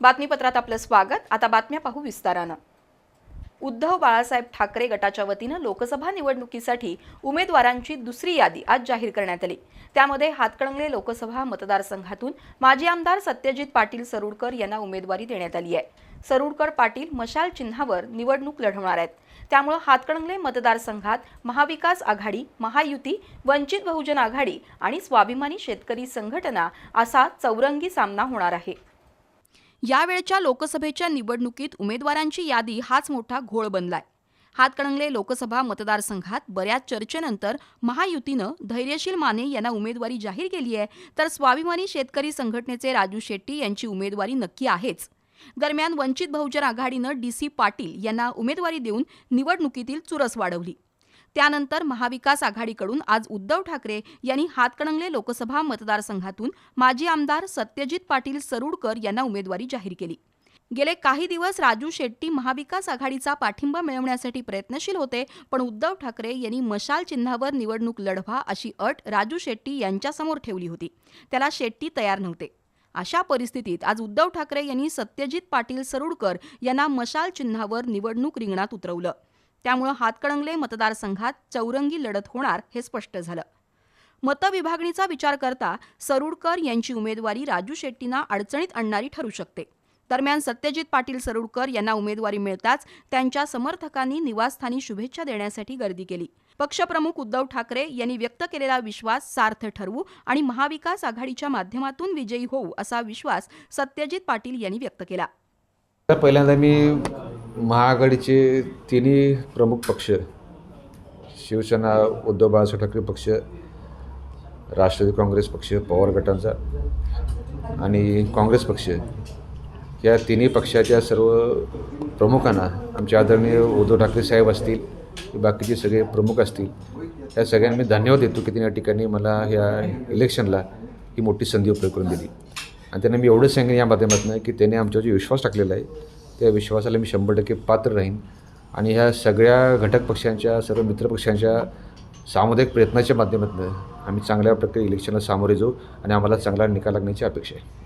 बातमीपत्रात आपलं स्वागत. आता बातम्या पाहू विस्तारानं. उद्धव बाळासाहेब ठाकरे गटाच्या वतीनं लोकसभा निवडणुकीसाठी उमेदवारांची दुसरी यादी आज जाहीर करण्यात आली. त्यामध्ये हातकणंगले लोकसभा मतदारसंघातून माजी आमदार सत्यजित पाटील सरुडकर यांना उमेदवारी देण्यात आली आहे. सरुडकर पाटील मशाल चिन्हावर निवडणूक लढवणार आहेत. त्यामुळे हातकणंगले मतदारसंघात महाविकास आघाडी महायुती वंचित बहुजन आघाडी आणि स्वाभिमानी शेतकरी संघटना असा चौरंगी सामना होणार आहे. यावेळच्या लोकसभेच्या निवडणुकीत उमेदवारांची यादी हाच मोठा घोळ बनलाय. हातकणंगले लोकसभा मतदारसंघात बऱ्याच चर्चेनंतर महायुतीनं धैर्यशील माने यांना उमेदवारी जाहीर केली आहे तर स्वाभिमानी शेतकरी संघटनेचे राजू शेट्टी यांची उमेदवारी नक्की आहेच. दरम्यान वंचित बहुजन आघाडीनं डी सी पाटील यांना उमेदवारी देऊन निवडणुकीतील चुरस वाढवली. त्यानंतर महाविकास आघाडीकडून आज उद्धव ठाकरे यांनी हातकणंगले लोकसभा मतदारसंघातून माजी आमदार सत्यजित पाटील सरुडकर यांना उमेदवारी जाहीर केली. गेले काही दिवस राजू शेट्टी महाविकास आघाडीचा पाठिंबा मिळवण्यासाठी प्रयत्नशील होते पण उद्धव ठाकरे यांनी मशाल चिन्हावर निवडणूक लढवा अशी अट राजू शेट्टी यांच्यासमोर ठेवली होती. त्याला शेट्टी तयार नव्हते. अशा परिस्थितीत आज उद्धव ठाकरे यांनी सत्यजित पाटील सरुडकर यांना मशाल चिन्हावर निवडणूक रिंगणात उतरवलं. त्यामुळं हातकणंगले मतदारसंघात चौरंगी लढत होणार हे स्पष्ट झालं. मतविभागणीचा विचार करता सरुडकर यांची उमेदवारी राजू शेट्टींना अडचणीत आणणारी ठरू शकते. दरम्यान सत्यजित पाटील सरुडकर यांना उमेदवारी मिळताच त्यांच्या समर्थकांनी निवासस्थानी शुभेच्छा देण्यासाठी गर्दी केली. पक्षप्रमुख उद्धव ठाकरे यांनी व्यक्त केलेला विश्वास सार्थ ठरवू आणि महाविकास आघाडीच्या माध्यमातून विजयी होऊ असा विश्वास सत्यजित पाटील यांनी व्यक्त केला. पहिल्यांदा मी महाआघाडीचे तिन्ही प्रमुख पक्ष शिवसेना उद्धव बाळासाहेब ठाकरे पक्ष राष्ट्रवादी काँग्रेस पक्ष पवार गटांचा आणि काँग्रेस पक्ष या तिन्ही पक्षाच्या सर्व प्रमुखांना आमचे आदरणीय उद्धव ठाकरे साहेब असतील बाकीचे सगळे प्रमुख असतील या सगळ्यांना मी धन्यवाद देतो की त्यांनी या ठिकाणी मला ह्या इलेक्शनला ही मोठी संधी उपयोग करून दिली. आणि त्यांना मी एवढंच सांगेन या माध्यमातून की त्यांनी आमच्यावर विश्वास टाकलेला आहे त्या विश्वासाला मी शंभर टक्के पात्र राहीन. आणि ह्या सगळ्या घटक पक्षांच्या सर्व मित्रपक्षांच्या सामुदायिक प्रयत्नाच्या माध्यमातून आम्ही चांगल्या प्रकारे इलेक्शनला सामोरे जाऊ आणि आम्हाला चांगला निकाल लागण्याची अपेक्षा आहे.